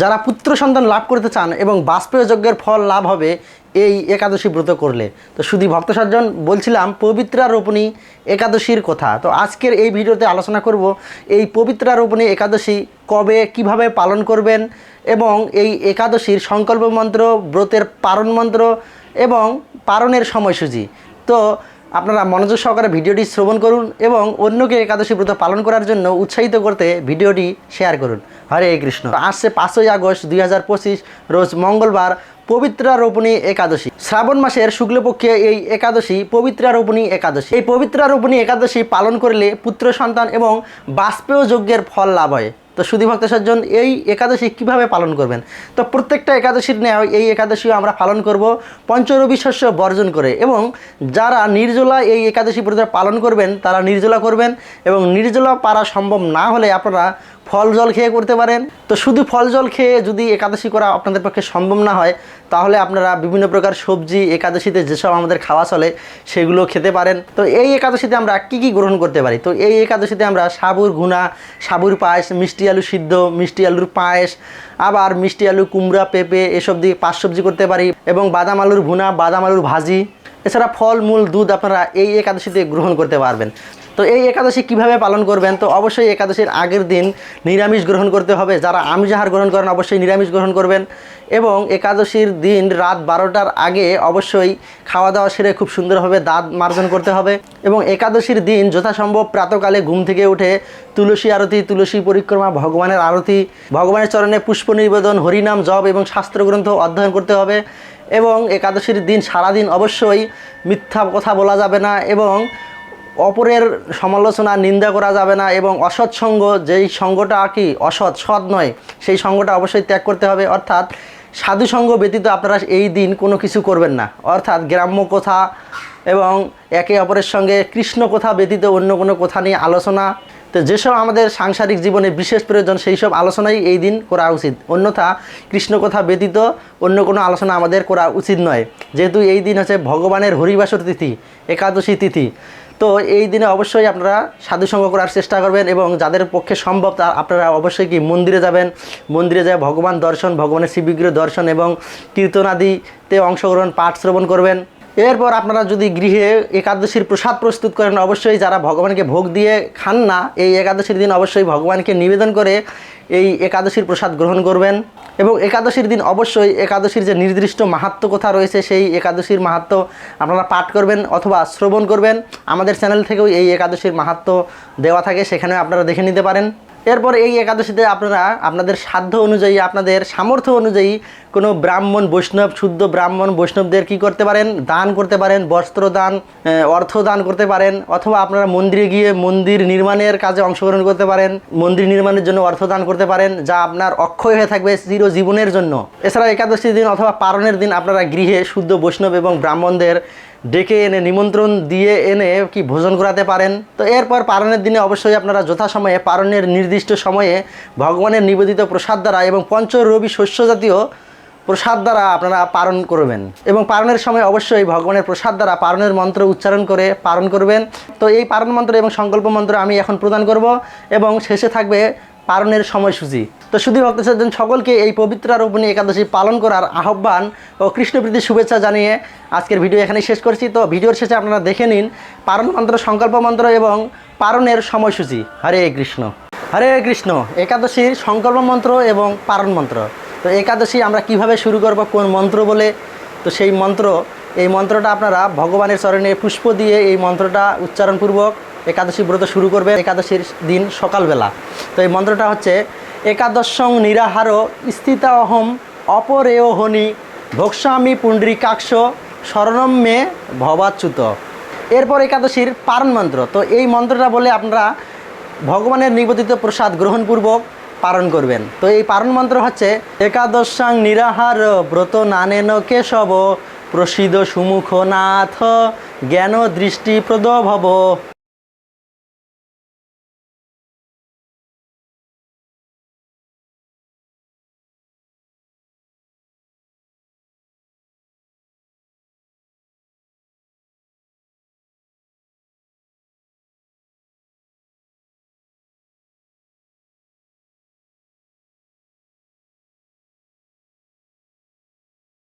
যারা পুত্র সন্তান লাভ করতে চান এবং বাষ্পীয় যজ্ঞের ফল লাভ হবে, এই একাদশী ব্রত করলে। তো শুধু ভক্ত সজ্জন, বলছিলাম পবিত্রা রোপণী একাদশীর কথা। তো আজকের এই ভিডিওতে আলোচনা করব এই পবিত্রা রোপণী একাদশী কবে, কীভাবে পালন করবেন এবং এই একাদশীর সংকল্প মন্ত্র, ব্রতের পারণ মন্ত্র এবং পারণের সময়সূচি। তো আপনারা মনোযোগ সহকারে ভিডিওটি শ্রবণ করুন এবং অন্যকে একাদশী ব্রত পালন করার জন্য উৎসাহিত করতে ভিডিওটি শেয়ার করুন। হরে কৃষ্ণ। আসছে পাঁচই আগস্ট দুই হাজার পঁচিশ, রোজ মঙ্গলবার, পবিত্রা রোপণী একাদশী। শ্রাবণ মাসের শুক্লপক্ষে এই একাদশী পবিত্রা রোপণী একাদশী। এই পবিত্রা রোপণী একাদশী পালন করলে পুত্র সন্তান এবং বাষ্পেয় যজ্ঞের ফল লাভ হয়। তো সুধী ভক্ত সজ্জন, এই একাদশী কীভাবে পালন করবেন? তো প্রত্যেকটা একাদশীর ন্যায় এই একাদশী আমরা পালন করব পঞ্চরবি শস্য বর্জন করে এবং যারা নির্জলা এই একাদশী পর্যন্ত পালন করবেন, তারা নির্জলা করবেন এবং নির্জলা পারা সম্ভব না হলে আপনারা ফল জল খেয়ে করতে পারেন। তো শুধু ফল জল খেয়ে যদি একাদশী করা আপনাদের পক্ষে সম্ভব না হয়, তাহলে আপনারা বিভিন্ন প্রকার সবজি, একাদশীতে যেসব আমাদের খাওয়া চলে, সেগুলো খেতে পারেন। তো এই একাদশীতে আমরা কি কি গ্রহণ করতে পারি? তো এই একাদশীতে আমরা সাবুর ঘুনা, সাবুর পায়েস, মিষ্টি আলু সিদ্ধ, মিষ্টি আলুর পায়েস, আবার মিষ্টি আলু, কুমড়া, পেঁপে, এসব দিয়ে পাঁচ সবজি করতে পারি, এবং বাদাম আলুর ভুনা বাদাম আলুর ভাজি। এছাড়া ফল, মূল, দুধ আপনারা এই একাদশীতে গ্রহণ করতে পারবেন। তো এই একাদশী কীভাবে পালন করবেন? তো অবশ্যই একাদশীর আগের দিন নিরামিষ গ্রহণ করতে হবে। যারা আমিষ আহার গ্রহণ করেন, অবশ্যই নিরামিষ গ্রহণ করবেন। এবং একাদশীর দিন রাত বারোটার আগে অবশ্যই খাওয়া দাওয়া সেরে খুব সুন্দরভাবে দাঁত মার্জন করতে হবে। এবং একাদশীর দিন যথাসম্ভব প্রাতকালে ঘুম থেকে উঠে তুলসী আরতি, তুলসী পরিক্রমা, ভগবানের আরতি, ভগবানের চরণে পুষ্প নিবেদন, হরিনাম জপ এবং শাস্ত্রগ্রন্থ অধ্যয়ন করতে হবে। এবং একাদশীর দিন সারাদিন অবশ্যই মিথ্যা কথা বলা যাবে না এবং অপরের সমালোচনা, নিন্দা করা যাবে না এবং অসৎ সঙ্গ, যেই সঙ্গটা কি অসৎ, সৎ নয়, সেই সঙ্গটা অবশ্যই ত্যাগ করতে হবে। অর্থাৎ সাধু সঙ্গ ব্যতীত আপনারা এই দিন কোনো কিছু করবেন না। অর্থাৎ গ্রাম্য কথা এবং একে অপরের সঙ্গে কৃষ্ণ কথা ব্যতীত অন্য কোনো কথা নিয়ে আলোচনা। তো যেসব আমাদের সাংসারিক জীবনে বিশেষ প্রয়োজন, সেই সব আলোচনাই এই দিন করা উচিত। অন্যথা কৃষ্ণ কথা ব্যতীত অন্য কোনো আলোচনা আমাদের করা উচিত নয়। যেহেতু এই দিন হচ্ছে ভগবানের হরিবাসর তিথি, একাদশী তিথি। তো এই দিনে অবশ্যই আপনারা সাধুসঙ্গ করার চেষ্টা করবেন এবং যাদের পক্ষে সম্ভব তা আপনারা অবশ্যই কি মন্দিরে যাবেন। মন্দিরে যায় ভগবান দর্শন, ভগবানের শিববিগ্রহ দর্শন এবং কীর্তনাদিতে অংশগ্রহণ, পাঠ শ্রবণ করবেন। এরপর আপনারা যদি গৃহে একাদশীর প্রসাদ প্রস্তুত করেন, অবশ্যই যারা ভগবানকে ভোগ দিয়ে খান না, এই একাদশীর দিন অবশ্যই ভগবানকে নিবেদন করে এই একাদশীর প্রসাদ গ্রহণ করবেন। এবং একাদশীর দিন অবশ্যই একাদশীর যে নির্দিষ্ট মাহাত্ম কথা রয়েছে, সেই একাদশীর মাহাত্ম আপনারা পাঠ করবেন অথবা শ্রবণ করবেন। আমাদের চ্যানেল থেকেও এই একাদশীর মাহাত্ম দেওয়া থাকে, সেখানেও আপনারা দেখে নিতে পারেন। এরপর এই একাদশীতে আপনারা আপনাদের সাধ্য অনুযায়ী, আপনাদের সামর্থ্য অনুযায়ী কোনো ব্রাহ্মণ বৈষ্ণব, শুদ্ধ ব্রাহ্মণ বৈষ্ণবদের কি করতে পারেন? দান করতে পারেন, বস্ত্র দান অর্থ দান করতে পারেন, অথবা আপনারা মন্দিরে গিয়ে মন্দির নির্মাণের কাজে অংশগ্রহণ করতে পারেন, মন্দির নির্মাণের জন্য অর্থ দান করতে পারেন, যা আপনার অক্ষয় হয়ে থাকবে চির জীবনের জন্য। এছাড়া একাদশীর দিন অথবা পারণের দিন আপনারা গৃহে শুদ্ধ বৈষ্ণব এবং ব্রাহ্মণদের ডেকে এনে নিমন্ত্রণ দিয়ে এনে কি ভোজন করাতে পারেন? তো এরপর পারণের দিনে অবশ্যই আপনারা যথাসময়ে পারণের নির্দিষ্ট সময়ে ভগবানের নিবেদিত প্রসাদ দ্বারা এবং পঞ্চ রবি শস্য জাতীয় প্রসাদ দ্বারা আপনারা পালন করবেন। এবং পালনের সময় অবশ্যই ভগবানের প্রসাদ দ্বারা পালনের মন্ত্র উচ্চারণ করে পালন করবেন। তো এই পালন মন্ত্র এবং সংকল্প মন্ত্র আমি এখন প্রদান করব এবং শেষে থাকবে পালনের সময়সূচি। তো শুধু ভক্তজন সকলকে এই পবিত্র রোপণী একাদশী পালন করার আহ্বান ও কৃষ্ণপ্রীতির শুভেচ্ছা জানিয়ে আজকের ভিডিও এখানে শেষ করছি। তো ভিডিওর শেষে আপনারা দেখে নিন পারণ মন্ত্র, সংকল্প মন্ত্র এবং পারণের সময়সূচি। হরে কৃষ্ণ। হরে কৃষ্ণ। একাদশীর সংকল্প মন্ত্র এবং পারণ মন্ত্র। তো একাদশী আমরা কীভাবে শুরু করব, কোন মন্ত্র বলে? তো সেই মন্ত্র এই মন্ত্রটা আপনারা ভগবানের চরণে পুষ্প দিয়ে এই মন্ত্রটা উচ্চারণপূর্বক একাদশী ব্রত শুরু করবে একাদশীর দিন সকালবেলা। তো এই মন্ত্রটা হচ্ছে, একাদশং নিরাহার স্থিতা অহম অপরেয় হনি ভোক্সামি পুণ্ডরিকাক্ষ শরণম মে ভবাচ্যুত। এরপর একাদশীর পারণ মন্ত্র। তো এই মন্ত্রটা বলে আপনারা ভগবানের নিবেদিত প্রসাদ গ্রহণপূর্বক পালন করবেন। তো এই পারণ মন্ত্র হচ্ছে, একাদশাং নিরাহার ব্রত নানেন কেশব প্রসিদ সুমুখ নাথ জ্ঞান দৃষ্টি প্রদ ভব